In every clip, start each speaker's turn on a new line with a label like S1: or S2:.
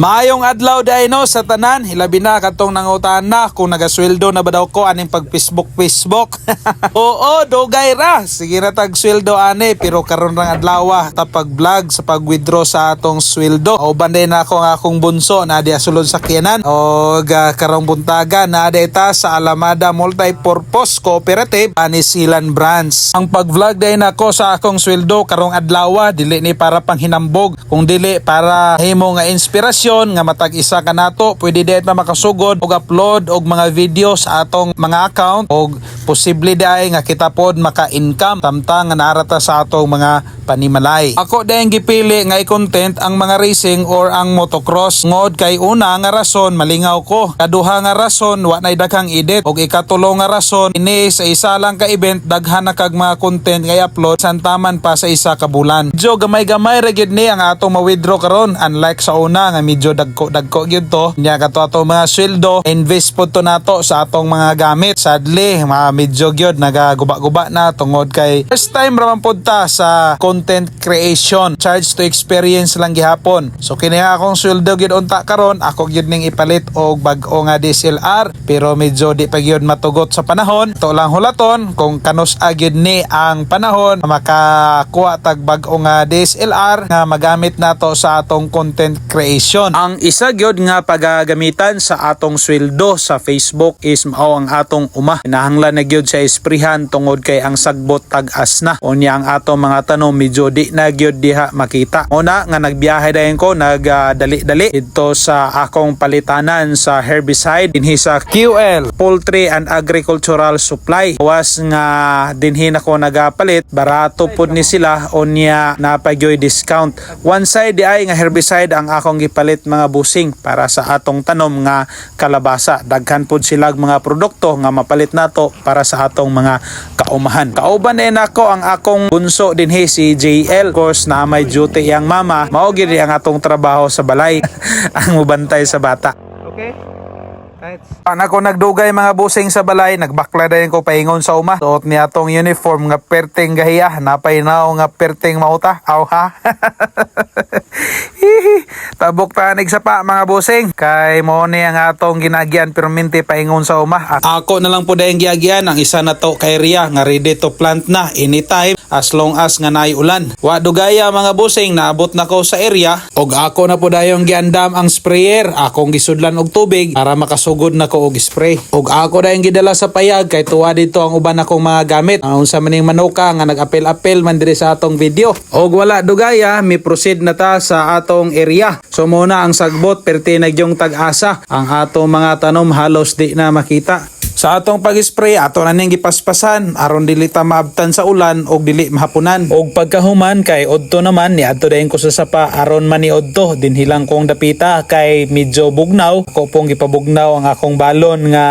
S1: Maayong adlaw day no sa tanan, hilabi na katong nangutan na kung nagasweldo na ba daw ko aning pag Facebook Facebook. Oo, dugay ra. Sige na tag sweldo ane pero karon rang adlaw ah, tapag vlog sa pag withdraw sa atong sweldo. O banday na ako nga akong bunso na di sulod sa kiyanan o ga karong buntaga na di ta sa Alamada Multipurpose Cooperative Anisilan Branch. Ang pag-vlog day na ako sa akong sweldo karong adlaw ah, dili ni para panghinambog kung dili para himo nga inspirasyon nga matag isa ka nato pwede di ta makasugod og upload og mga video sa atong mga account. Og posible di nga kita pod maka-income. Tamtang nga narata sa atong mga panimalay. Ako dahil gipili nga i-content ang mga racing or ang motocross ngod kay una nga rason malingaw ko. Kaduha nga rason wa nay daghang edit og ikatulo nga rason ini sa isa lang ka event daghan na kag mga content nga i-upload santaman pa sa isa ka bulan. Jo gamay-gamay ra gyud ni ang atong ma-withdraw karon unlike sa una nga medyo dagko dagko gyud to. Nya kato atong mga sweldo invest pod to nato sa atong mga gamit. Sadly mga medyo gyud nagaguba-guba na tungod kay first time ra man pod ta sa content creation. Charge to experience lang gihapon. So kini akong sweldo gyud unta karon ako gyud ning ipalit og bag-o nga DSLR pero medyo di pa gyud matugot sa panahon. To lang hulaton kung kanus gyud ni ang panahon makakuha tag bag-o nga DSLR nga magamit nato sa atong content creation. Ang isa gyud nga pagagamitan sa atong sweldo sa Facebook is mao ang atong uma. Nahanglan na gyud sa esprihan tungod kay ang sagbot tag-as na. Unya ang atong mga tanong medyo di na gyud diha makita. Una nga nagbiyahe dayon ko nagdali-dali dito sa akong palitanan sa herbicide dinhi sa QL Poultry and Agricultural Supply. Was nga dinhi na ko nagapalit barato pud ni sila unya napagyoy discount. One side di ay nga herbicide ang akong gipalit mga busing para sa atong tanom nga kalabasa. Daghan pud sila mga produkto nga mapalit nato para sa atong mga kaumahan. Kauban din ako ang akong bunso dinhi si JL. Of course na may duty yang mama. Mao gid ang atong trabaho sa balay ang mubantay sa bata. Okay? Right. Anak ko nagdugay mga busing sa balay, nagbakla dayon ko paingon sa uma. Suot niya atong uniform nga perting gahiya, napay nao nga perting mauta. Aw ha. Tabok tanig sa pa mga busing. Kay mo ni ang atong ginagyan perminti paingon sa uma. At ako na lang po dayong giagyan ang isa na to kay Ria nga ready to plant na anytime as long as nga naay ulan. Wa dugaya mga busing naabot na ko sa area og ako na po dayong giandam ang sprayer. Akong gisudlan og tubig para makasugod na ko og spray. Og ako dayong gidala sa payag kay tuwa dito ang uban akong mga gamit. Ang unsa maning manuka nga nag-apel-apel man diri sa atong video. Og wala dugaya, mi proceed na ta sa atong area. So muna ang sagbot perti nagyong tag-asa. Ang atong mga tanom halos di na makita. Sa atong pag-spray, ato na ning gipaspasan aron dili ta maabtan sa ulan og dili mahapunan. Og pagkahuman kay odto naman ni adto dayon ko sa sapa aron mani odto dinhilang kong dapita kay medyo bugnaw. Ako pong gipabugnaw ang akong balon nga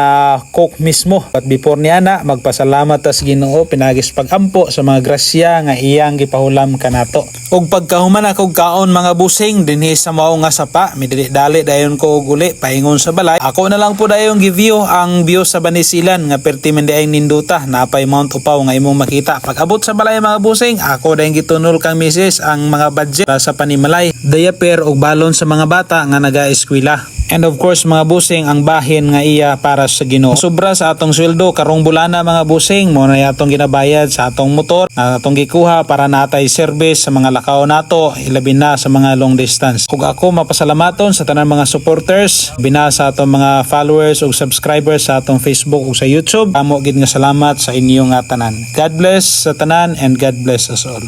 S1: cook mismo. At before niya na magpasalamat tas Ginoo pinagis pagampo sa mga grasya nga iyang gipahulam kanato. Og pagkahuman ako kaon mga busing dinhi sa mao nga sapa, midili dali dayon ko og uli paingon sa balay. Ako na lang po dayon gi-view ang view sa Banisilan nga perti man ay ninduta napay Mount Upaw nga imong makita. Pag abot sa balay mga busing, ako dayon gitunol kang misis ang mga budget sa panimalay, diaper og balon sa mga bata nga naga-eskwela. And of course mga busing ang bahin nga iya para sa Ginoo. Sobra sa atong sweldo karong bulana mga busing mo na atong ginabayad sa atong motor na atong gikuha para natay service sa mga lakaw nato ilabi na sa mga long distance. Kung ako mapasalamaton sa tanan mga supporters, bina sa atong mga followers ug subscribers sa atong Facebook ug sa YouTube. Amo gid nga salamat sa inyong tanan. God bless sa tanan and God bless us all.